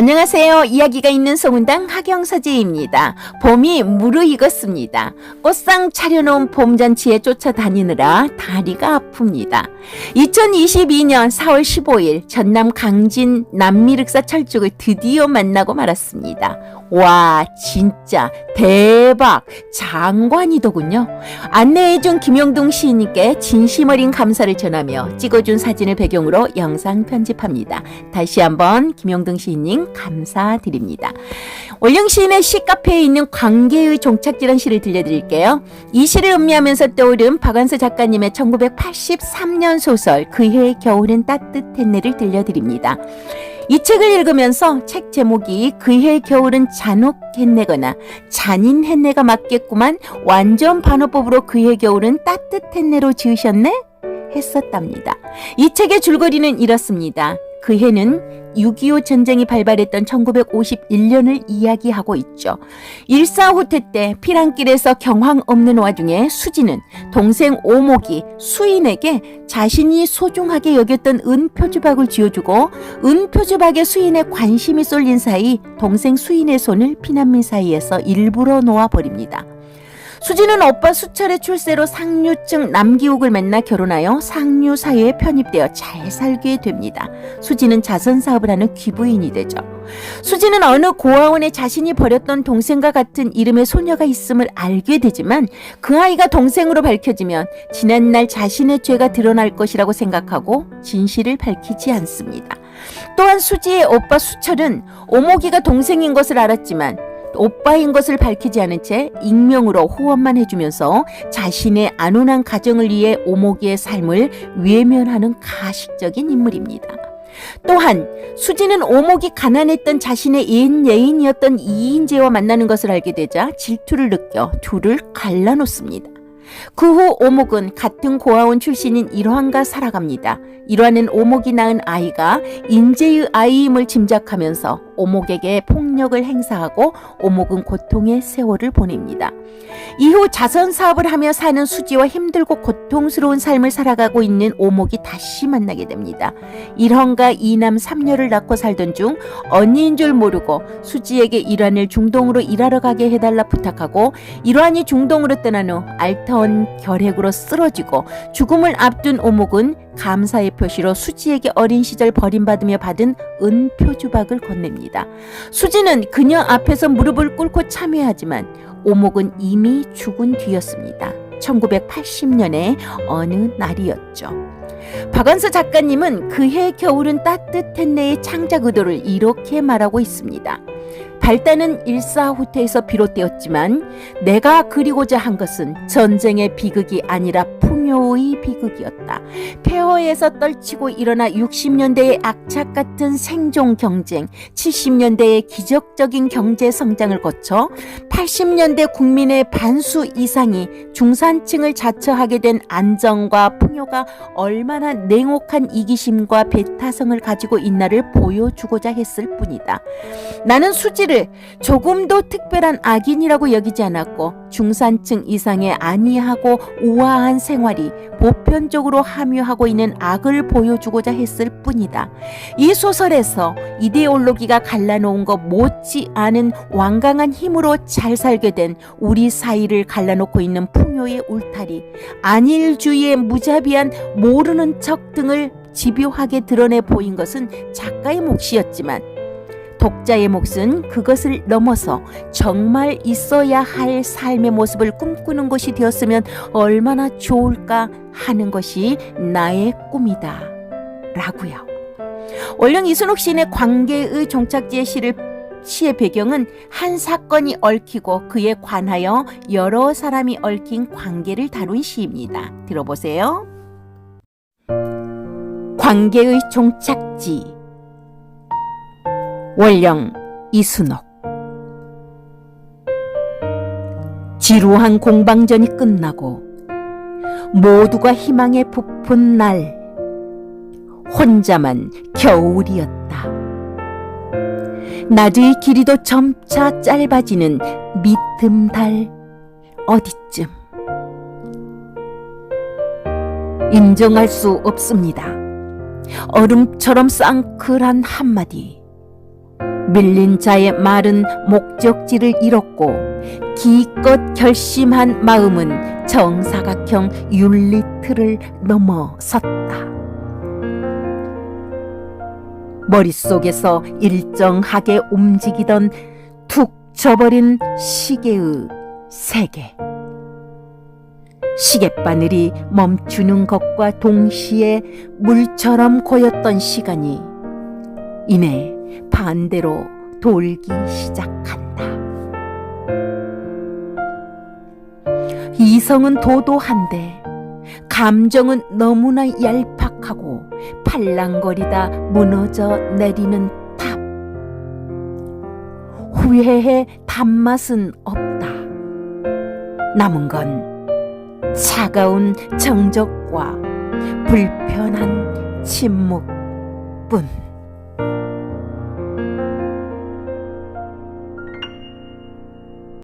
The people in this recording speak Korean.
안녕하세요. 이야기가 있는 송은당 하경서지입니다. 봄이 무르익었습니다. 꽃상 차려놓은 봄잔치에 쫓아다니느라 다리가 아픕니다. 2022년 4월 15일 전남 강진 남미륵사 철쭉을 드디어 만나고 말았습니다. 와, 진짜 대박! 장관이더군요. 안내해준 김용동 시인님께 진심 어린 감사를 전하며 찍어준 사진을 배경으로 영상 편집합니다. 다시 한번 김용동 시인님 감사드립니다. 원령 시인의 시카페에 있는 관계의 종착지란 시를 들려드릴게요. 이 시를 음미하면서 떠오른 박완서 작가님의 1983년 소설 그해의 겨울은 따뜻했네를 들려드립니다. 이 책을 읽으면서 책 제목이 그해의 겨울은 잔혹했네거나 잔인했네가 맞겠구만 완전 반어법으로 그해의 겨울은 따뜻했네로 지으셨네? 했었답니다. 이 책의 줄거리는 이렇습니다. 그 해는 6.25 전쟁이 발발했던 1951년을 이야기하고 있죠. 일사후퇴 때 피랑길에서 경황 없는 와중에 수지는 동생 오목이 수인에게 자신이 소중하게 여겼던 은표주박을 쥐어주고 은표주박에 수인의 관심이 쏠린 사이 동생 수인의 손을 피난민 사이에서 일부러 놓아버립니다. 수지는 오빠 수철의 출세로 상류층 남기옥을 만나 결혼하여 상류 사회에 편입되어 잘 살게 됩니다. 수지는 자선 사업을 하는 귀부인이 되죠. 수지는 어느 고아원에 자신이 버렸던 동생과 같은 이름의 소녀가 있음을 알게 되지만 그 아이가 동생으로 밝혀지면 지난날 자신의 죄가 드러날 것이라고 생각하고 진실을 밝히지 않습니다. 또한 수지의 오빠 수철은 오목이가 동생인 것을 알았지만 오빠인 것을 밝히지 않은 채 익명으로 호언만 해주면서 자신의 안온한 가정을 위해 오목이의 삶을 외면하는 가식적인 인물입니다. 또한 수지는 오목이 가난했던 자신의 옛 예인이었던 이인재와 만나는 것을 알게 되자 질투를 느껴 둘을 갈라놓습니다. 그 후 오목은 같은 고아원 출신인 일환과 살아갑니다. 일환은 오목이 낳은 아이가 인재의 아이임을 짐작하면서 오목에게 폭력을 행사하고 오목은 고통의 세월을 보냅니다. 이후 자선 사업을 하며 사는 수지와 힘들고 고통스러운 삶을 살아가고 있는 오목이 다시 만나게 됩니다. 일헌과 이남 삼녀를 낳고 살던 중 언니인 줄 모르고 수지에게 일환을 중동으로 일하러 가게 해달라 부탁하고 일환이 중동으로 떠난 후 알터온 결핵으로 쓰러지고 죽음을 앞둔 오목은 감사의 표시로 수지에게 어린 시절 버림받으며 받은 은표 주박을 건넵니다. 수지는 그녀 앞에서 무릎을 꿇고 참여하지만 오목은 이미 죽은 뒤였습니다. 1980년의 어느 날이었죠. 박완서 작가님은 그해 겨울은 따뜻했네의 창작 의도를 이렇게 말하고 있습니다. 발단은 일사후퇴에서 비롯되었지만 내가 그리고자 한 것은 전쟁의 비극이 아니라 풍요의 비극이었다. 폐허에서 떨치고 일어나 60년대의 악착 같은 생존 경쟁, 70년대의 기적적인 경제 성장을 거쳐 80년대 국민의 반수 이상이 중산층을 자처하게 된 안정과 풍요가 얼마나 냉혹한 이기심과 배타성을 가지고 있나를 보여주고자 했을 뿐이다. 나는 수지를 조금도 특별한 악인이라고 여기지 않았고 중산층 이상의 안이하고 우아한 생활 이 보편적으로 함유하고 있는 악을 보여주고자 했을 뿐이다. 이 소설에서 이데올로기가 갈라놓은 것 못지 않은 완강한 힘으로 잘 살게 된 우리 사이를 갈라놓고 있는 풍요의 울타리, 안일주의의 무자비한 모르는 척 등을 집요하게 드러내 보인 것은 작가의 몫이었지만 독자의 몫은 그것을 넘어서 정말 있어야 할 삶의 모습을 꿈꾸는 것이 되었으면 얼마나 좋을까 하는 것이 나의 꿈이다. 라고요. 원령 이순옥 시인의 관계의 종착지의 시를 시의 배경은 한 사건이 얽히고 그에 관하여 여러 사람이 얽힌 관계를 다룬 시입니다. 들어보세요. 관계의 종착지 원령 이순옥 지루한 공방전이 끝나고 모두가 희망에 부푼 날 혼자만 겨울이었다. 낮의 길이도 점차 짧아지는 밑음달 어디쯤 인정할 수 없습니다. 얼음처럼 쌍클한 한마디 밀린 자의 말은 목적지를 잃었고 기껏 결심한 마음은 정사각형 율리틀을 넘어섰다. 머릿속에서 일정하게 움직이던 툭 져버린 시계의 세계. 시계바늘이 멈추는 것과 동시에 물처럼 고였던 시간이 이내 반대로 돌기 시작한다. 이성은 도도한데 감정은 너무나 얄팍하고 팔랑거리다 무너져 내리는 탑. 후회의 단맛은 없다. 남은 건 차가운 정적과 불편한 침묵뿐.